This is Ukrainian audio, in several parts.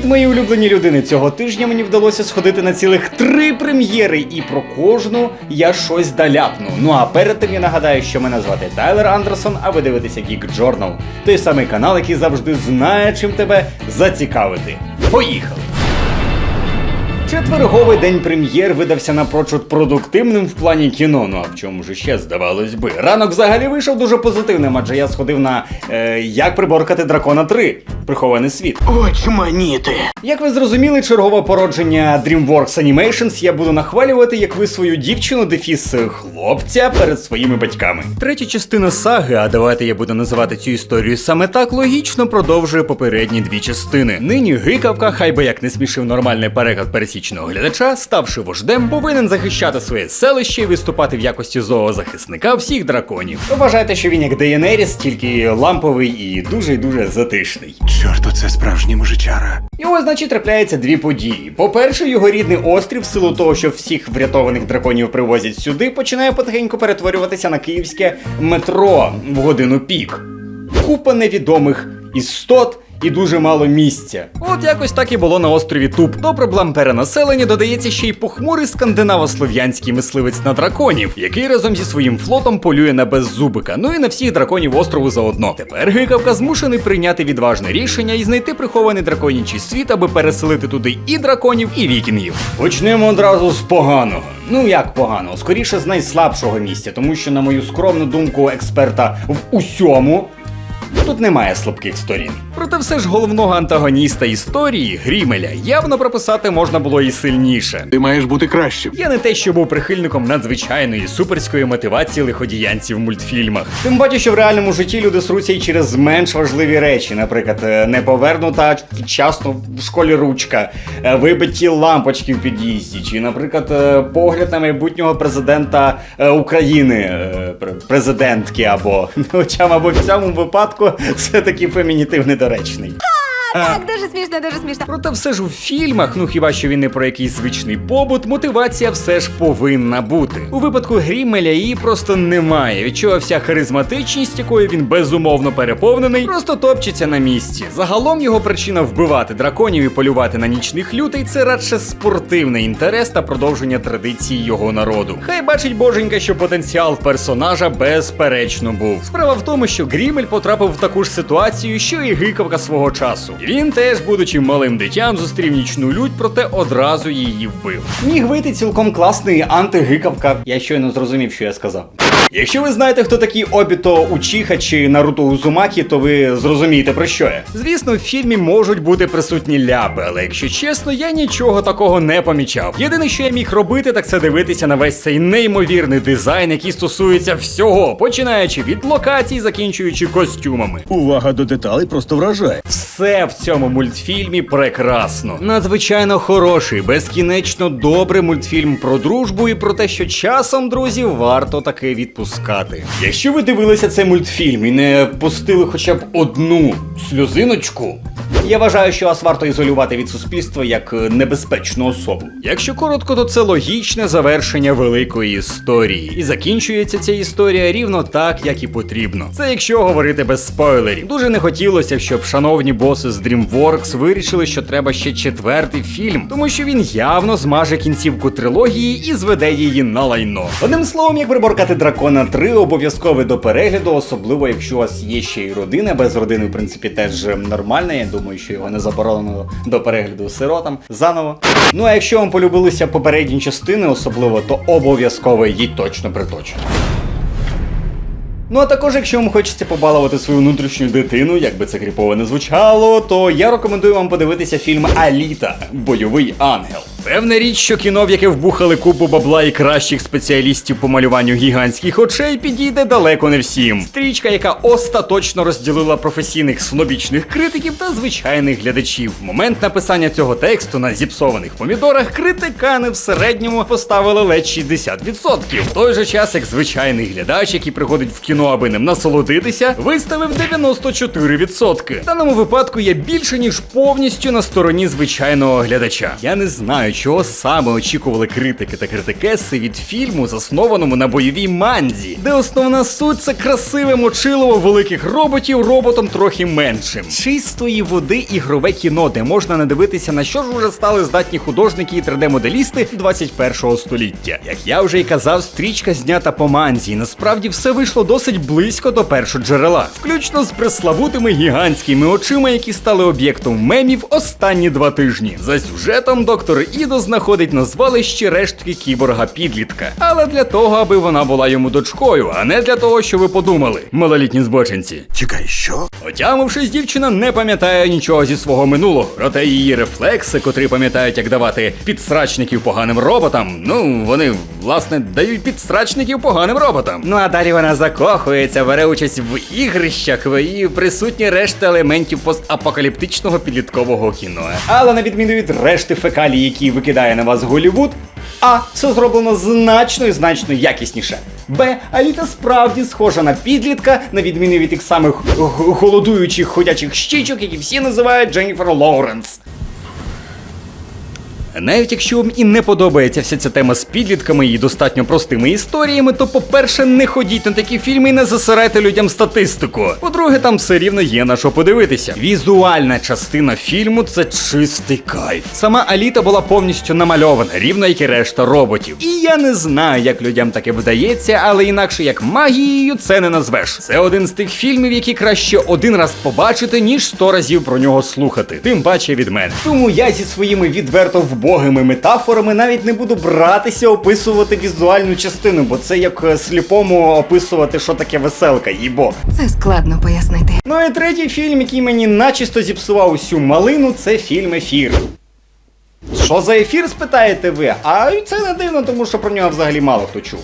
Привіт, мої улюблені людини! Цього тижня мені вдалося сходити на цілих три прем'єри, і про кожну я щось доляпну. Ну а перед тим я нагадаю, що мене звати Тайлер Андерсон, а ви дивитеся Geek Journal, той самий канал, який завжди знає, чим тебе зацікавити. Поїхали! Четверговий день прем'єр видався напрочуд продуктивним в плані кіно. Ну а в чому ж ще здавалось би? Ранок взагалі вийшов дуже позитивним, адже я сходив на е, Як приборкати дракона 3 Прихований світ. Очманіти. Як ви зрозуміли, чергове породження DreamWorks Animations я буду нахвалювати, як ви свою дівчину дефіс хлопця перед своїми батьками. Третя частина саги, а давайте я буду називати цю історію саме так, логічно продовжує попередні дві частини. Нині гикавка, хай би як не смішив нормальний переклад пересічного глядача, ставши вождем, повинен захищати своє селище і виступати в якості зоозахисника всіх драконів. Вважайте, що він як Дейенеріс, тільки ламповий і дуже дуже затишний. Чорт, оце справжній мужичара. І ось, значить, трапляються дві події. По-перше, його рідний острів, в силу того, що всіх врятованих драконів привозять сюди, починає потихеньку перетворюватися на київське метро в годину пік. Купа невідомих істот. І дуже мало місця. От якось так і було на острові Туп. До проблем перенаселення додається ще й похмурий скандинаво-слов'янський мисливець на драконів, який разом зі своїм флотом полює на беззубика, ну і на всіх драконів острову заодно. Тепер гикавка змушений прийняти відважне рішення і знайти прихований драконячий світ, аби переселити туди і драконів, і вікінгів. Почнемо одразу з поганого. Ну як поганого, скоріше з найслабшого місця, тому що, на мою скромну думку, експерта в усьому. Тут немає слабких сторін. Проте все ж головного антагоніста історії, Грімеля, явно прописати можна було і сильніше. Ти маєш бути кращим. Я не те, що був прихильником надзвичайної суперської мотивації лиходіянців в мультфільмах. Тим паче, що в реальному житті люди сруться і через менш важливі речі, наприклад, е, неповернута вчасно в школі ручка, е, вибиті лампочки в під'їзді, чи, наприклад, е, погляд на майбутнього президента України, президентки або хоча, мабуть, в цьому випадку все-таки фемінітив недоречний. Так, дуже смішно, дуже смішно. Проте все ж у фільмах, ну хіба що він не про якийсь звичний побут, мотивація все ж повинна бути. У випадку Грімеля її просто немає. Від чого вся харизматичність, якою він безумовно переповнений, просто топчеться на місці. Загалом його причина вбивати драконів і полювати на нічних людей це радше спортивний інтерес та продовження традицій його народу. Хай бачить боженька, що потенціал персонажа безперечно був. Справа в тому, що Грімель потрапив в таку ж ситуацію, що і гикавка свого часу. Він теж, будучи малим дитям, зустрів нічну лють, проте одразу її вбив. Міг вийти цілком класний антигикавка. Я щойно зрозумів, що я сказав. Якщо ви знаєте, хто такий Обіто Учіха чи Наруто Узумакі, то ви зрозумієте про що я. Звісно, в фільмі можуть бути присутні ляпи, але якщо чесно, я нічого такого не помічав. Єдине, що я міг робити, так це дивитися на весь цей неймовірний дизайн, який стосується всього, починаючи від локацій, закінчуючи костюмами. Увага до деталей просто вражає. Все в цьому мультфільмі прекрасно. Надзвичайно хороший, безкінечно добрий мультфільм про дружбу і про те, що часом, друзі, варто таки відпускати. Якщо ви дивилися цей мультфільм і не пустили хоча б одну сльозиночку. Я вважаю, що вас варто ізолювати від суспільства як е, небезпечну особу. Якщо коротко, то це логічне завершення великої історії. І закінчується ця історія рівно так, як і потрібно. Це якщо говорити без спойлерів. Дуже не хотілося, щоб шановні боси з DreamWorks вирішили, що треба ще четвертий фільм, тому що він явно змаже кінцівку трилогії і зведе її на лайно. Одним словом, як приборкати дракона 3 обов'язково до перегляду, особливо якщо у вас є ще й родина. Без родини, в принципі, теж нормально. Я думаю, що його не заборонено до перегляду сиротам заново. Ну а якщо вам полюбилися попередні частини, особливо, то обов'язково їдь точно приточно. Ну а також, якщо вам хочеться побалувати свою внутрішню дитину, як би це кріпово не звучало, то я рекомендую вам подивитися фільм Аліта Бойовий ангел. Певна річ, що кіно, в яке вбухали купу бабла і кращих спеціалістів по малюванню гігантських очей, підійде далеко не всім. Стрічка, яка остаточно розділила професійних снобічних критиків та звичайних глядачів. В момент написання цього тексту на зіпсованих помідорах критикани в середньому поставили ледь 60%. В той же час, як звичайний глядач, який приходить в кіно, аби ним насолодитися, виставив 94%. В даному випадку я більше ніж повністю на стороні звичайного глядача. Я не знаю, чого саме очікували критики та критикеси від фільму, заснованому на бойовій манзі, де основна суть це красиве мочилово великих роботів роботом трохи меншим. Чистої води ігрове кіно, де можна надивитися на що ж уже стали здатні художники і 3D-моделісти 21-го століття. Як я вже й казав, стрічка знята по манзі, і насправді все вийшло досить близько до першого джерела, включно з преславутими гігантськими очима, які стали об'єктом мемів останні два тижні. За сюжетом доктор Ідо знаходить на звалищі рештки кіборга підлітка, але для того, аби вона була йому дочкою, а не для того, що ви подумали, малолітні збочинці. Чекай, що? Отямившись, дівчина не пам'ятає нічого зі свого минулого, проте її рефлекси, котрі пам'ятають, як давати підсрачників поганим роботам. Ну, вони, власне, дають підсрачників поганим роботам. Ну а далі вона закохується, бере участь в ігрищах і присутні решта елементів постапокаліптичного підліткового кіно. Але на відміну від решти фекалій, які викидає на вас Голівуд, а все зроблено значно і значно якісніше. Б. Аліта справді схожа на підлітка, на відміну від тих самих голодуючих ходячих щічок, які всі називають Дженніфер Лоуренс. Навіть якщо вам і не подобається вся ця тема з підлітками і достатньо простими історіями, то по-перше, не ходіть на такі фільми і не засирайте людям статистику. По-друге, там все рівно є на що подивитися. Візуальна частина фільму це чистий кайф. Сама Аліта була повністю намальована, рівно як і решта роботів. І я не знаю, як людям таке вдається, але інакше як магією це не назвеш. Це один з тих фільмів, які краще один раз побачити, ніж сто разів про нього слухати. Тим паче від мене. Тому я зі своїми відверто вбогими метафорами навіть не буду братися описувати візуальну частину, бо це як е, сліпому описувати, що таке веселка, їбо. Це складно пояснити. Ну і третій фільм, який мені начисто зіпсував усю малину, це фільм Ефір. Що за ефір, спитаєте ви? А це не дивно, тому що про нього взагалі мало хто чув.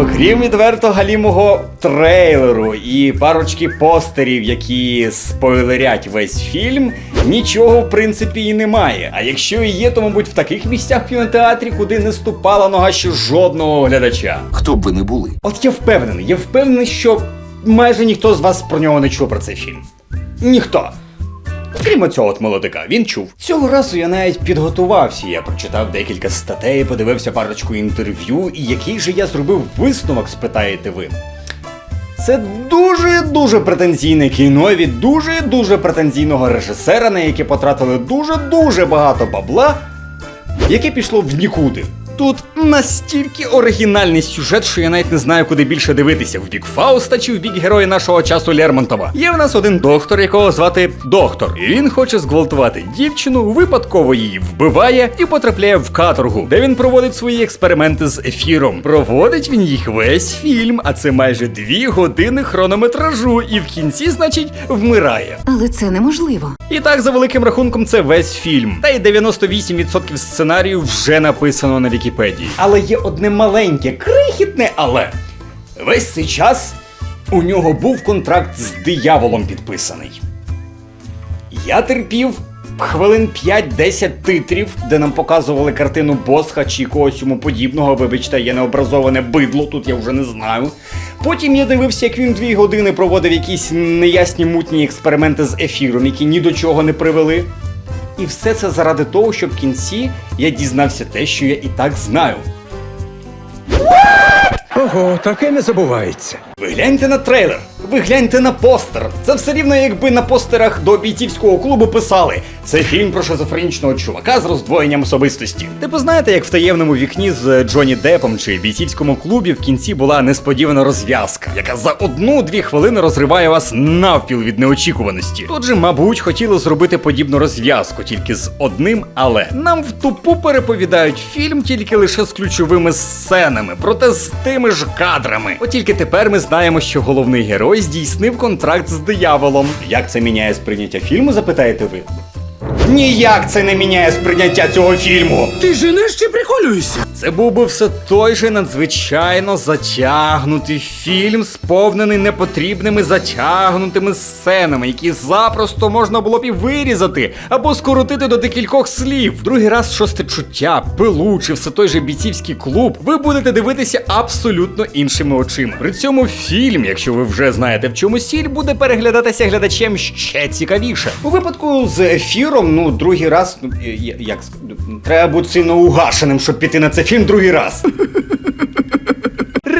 Окрім відверто галімого трейлеру і парочки постерів, які спойлерять весь фільм, нічого в принципі і немає. А якщо і є, то мабуть в таких місцях в кінотеатрі, куди не ступала нога ще жодного глядача. Хто б ви не були? От я впевнений, я впевнений, що майже ніхто з вас про нього не чув про цей фільм. Ніхто. Крім цього от молодика, він чув. Цього разу я навіть підготувався. Я прочитав декілька статей, подивився парочку інтерв'ю, і який же я зробив висновок, спитаєте ви. Це дуже дуже претензійне кіно від дуже дуже претензійного режисера, на яке потратили дуже дуже багато бабла, яке пішло в нікуди. Тут настільки оригінальний сюжет, що я навіть не знаю, куди більше дивитися: в бік Фауста чи в бік героя нашого часу Лермонтова. Є в нас один доктор, якого звати доктор, і він хоче зґвалтувати дівчину, випадково її вбиває і потрапляє в каторгу, де він проводить свої експерименти з ефіром. Проводить він їх весь фільм, а це майже дві години хронометражу, і в кінці, значить, вмирає. Але це неможливо. І так, за великим рахунком, це весь фільм. Та й 98% сценарію вже написано на Вікіпедії. Але є одне маленьке, крихітне, але весь цей час у нього був контракт з дияволом підписаний. Я терпів хвилин 5-10 титрів, де нам показували картину Босха чи когось йому подібного. Вибачте, я необразоване бидло, тут я вже не знаю. Потім я дивився, як він дві години проводив якісь неясні мутні експерименти з ефіром, які ні до чого не привели. І все це заради того, щоб в кінці я дізнався те, що я і так знаю. Ого, таке не забувається. Ви гляньте на трейлер, ви гляньте на постер. Це все рівно, якби на постерах до бійцівського клубу писали. Це фільм про шизофренічного чувака з роздвоєнням особистості. Типу, знаєте, як в таємному вікні з Джонні Депом чи бійцівському клубі в кінці була несподівана розв'язка, яка за одну-дві хвилини розриває вас навпіл від неочікуваності. Тут же, мабуть, хотіли зробити подібну розв'язку, тільки з одним, але нам в тупу переповідають фільм тільки лише з ключовими сценами, проте з тими ж кадрами. От тільки тепер ми знаємо, що головний герой здійснив контракт з дияволом. Як це міняє сприйняття фільму, запитаєте ви? Ніяк це не міняє сприйняття цього фільму. Ти женеш чи приколюєшся? Це був би все той же надзвичайно затягнутий фільм, сповнений непотрібними затягнутими сценами, які запросто можна було б і вирізати або скоротити до декількох слів. Другий раз шосте чуття, пилу чи все той же бійцівський клуб. Ви будете дивитися абсолютно іншими очима. При цьому фільм, якщо ви вже знаєте в чому сіль, буде переглядатися глядачем ще цікавіше. У випадку з ефіром ну, другий раз, ну, як ск- треба бути сильно угашеним, щоб піти на цей фільм другий раз.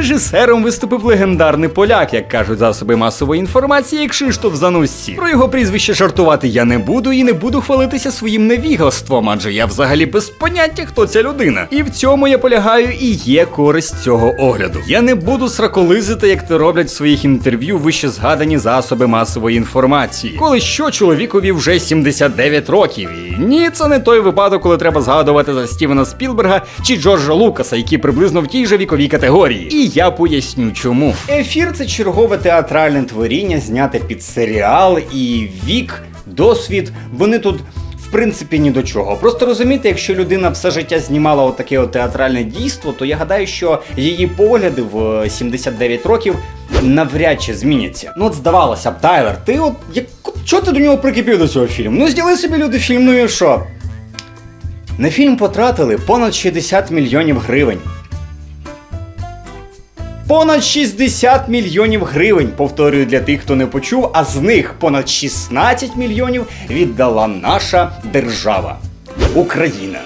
Режисером виступив легендарний поляк, як кажуть засоби масової інформації, Кшиштоф Зануссі. Про його прізвище жартувати я не буду і не буду хвалитися своїм невіглаством, адже я взагалі без поняття, хто ця людина. І в цьому я полягаю і є користь цього огляду. Я не буду сраколизити, як це роблять в своїх інтерв'ю вище згадані засоби масової інформації. Коли що чоловікові вже 79 років. І ні, це не той випадок, коли треба згадувати за Стівена Спілберга чи Джорджа Лукаса, які приблизно в тій же віковій категорії. І я поясню чому. Ефір це чергове театральне творіння, зняте під серіал, і вік, досвід. Вони тут. В принципі, ні до чого. Просто розумієте, якщо людина все життя знімала отаке от театральне дійство, то я гадаю, що її погляди в 79 років навряд чи зміняться. Ну от здавалося б, Тайлер, ти от як чого ти до нього прикипів до цього фільму? Ну зділи собі люди фільм, ну і що? На фільм потратили понад 60 мільйонів гривень. Понад 60 мільйонів гривень, повторюю для тих, хто не почув, а з них понад 16 мільйонів віддала наша держава. Україна.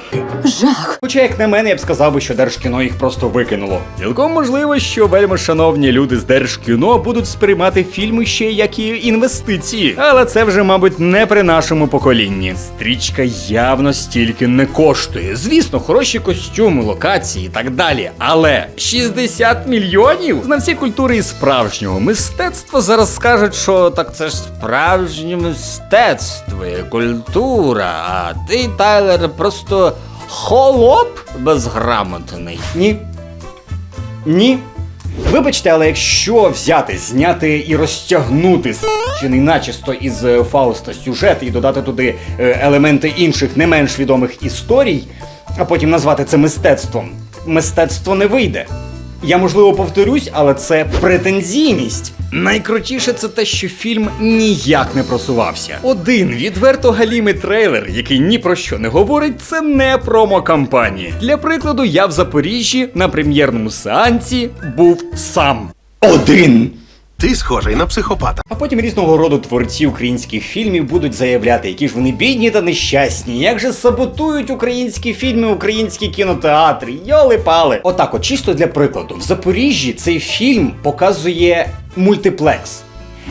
Жах. Хоча, як на мене, я б сказав би, що Держкіно їх просто викинуло. Цілком можливо, що вельми шановні люди з Держкіно будуть сприймати фільми ще як і інвестиції, але це вже, мабуть, не при нашому поколінні. Стрічка явно стільки не коштує. Звісно, хороші костюми, локації і так далі. Але 60 мільйонів? Знавці культури і справжнього мистецтва зараз скажуть, що так це ж справжнє мистецтво, культура, а ти, Тайлер, просто холоп безграмотний. Ні. Ні. Вибачте, але якщо взяти, зняти і розтягнути скінчений начисто із е, Фауста сюжет і додати туди е, елементи інших не менш відомих історій, а потім назвати це мистецтвом, мистецтво не вийде. Я можливо повторюсь, але це претензійність. Найкрутіше це те, що фільм ніяк не просувався. Один відверто галімий трейлер, який ні про що не говорить, це не промо-кампанії. Для прикладу, я в Запоріжжі на прем'єрному сеансі був сам. Один. Ти схожий на психопата. А потім різного роду творці українських фільмів будуть заявляти, які ж вони бідні та нещасні, як же саботують українські фільми, українські кінотеатри, йоли-пали. Отак, от чисто для прикладу, в Запоріжжі цей фільм показує мультиплекс.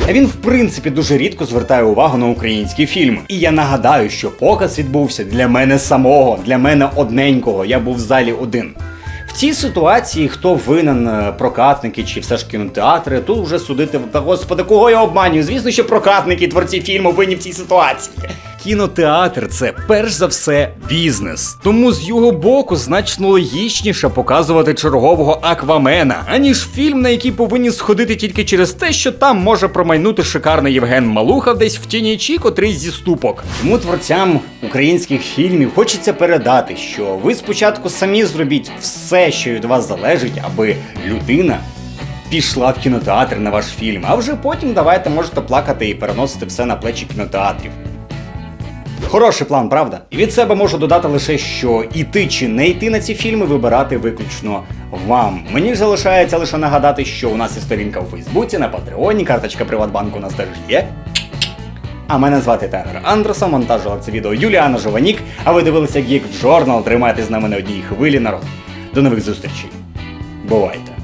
А він, в принципі, дуже рідко звертає увагу на українські фільми. І я нагадаю, що показ відбувся для мене самого, для мене одненького. Я був в залі один. Цій ситуації хто винен е, прокатники чи все ж кінотеатри, тут вже судити та господи, кого я обманюю? Звісно, що прокатники, творці фільму винні в цій ситуації. Кінотеатр це перш за все бізнес. Тому з його боку значно логічніше показувати чергового аквамена, аніж фільм, на який повинні сходити тільки через те, що там може промайнути шикарний Євген Малуха десь в тіні чи котрийсь зі ступок. Тому творцям українських фільмів хочеться передати, що ви спочатку самі зробіть все, що від вас залежить, аби людина пішла в кінотеатр на ваш фільм, а вже потім давайте можете плакати і переносити все на плечі кінотеатрів. Хороший план, правда? І від себе можу додати лише, що іти чи не йти на ці фільми вибирати виключно вам. Мені ж залишається лише нагадати, що у нас є сторінка у Фейсбуці, на Патреоні, карточка Приватбанку у нас теж є. А мене звати Тайлер Андерсон, монтажила це відео Юліана Жованік, а ви дивилися Geek Journal, тримайтесь з нами на одній хвилі народ. До нових зустрічей. Бувайте!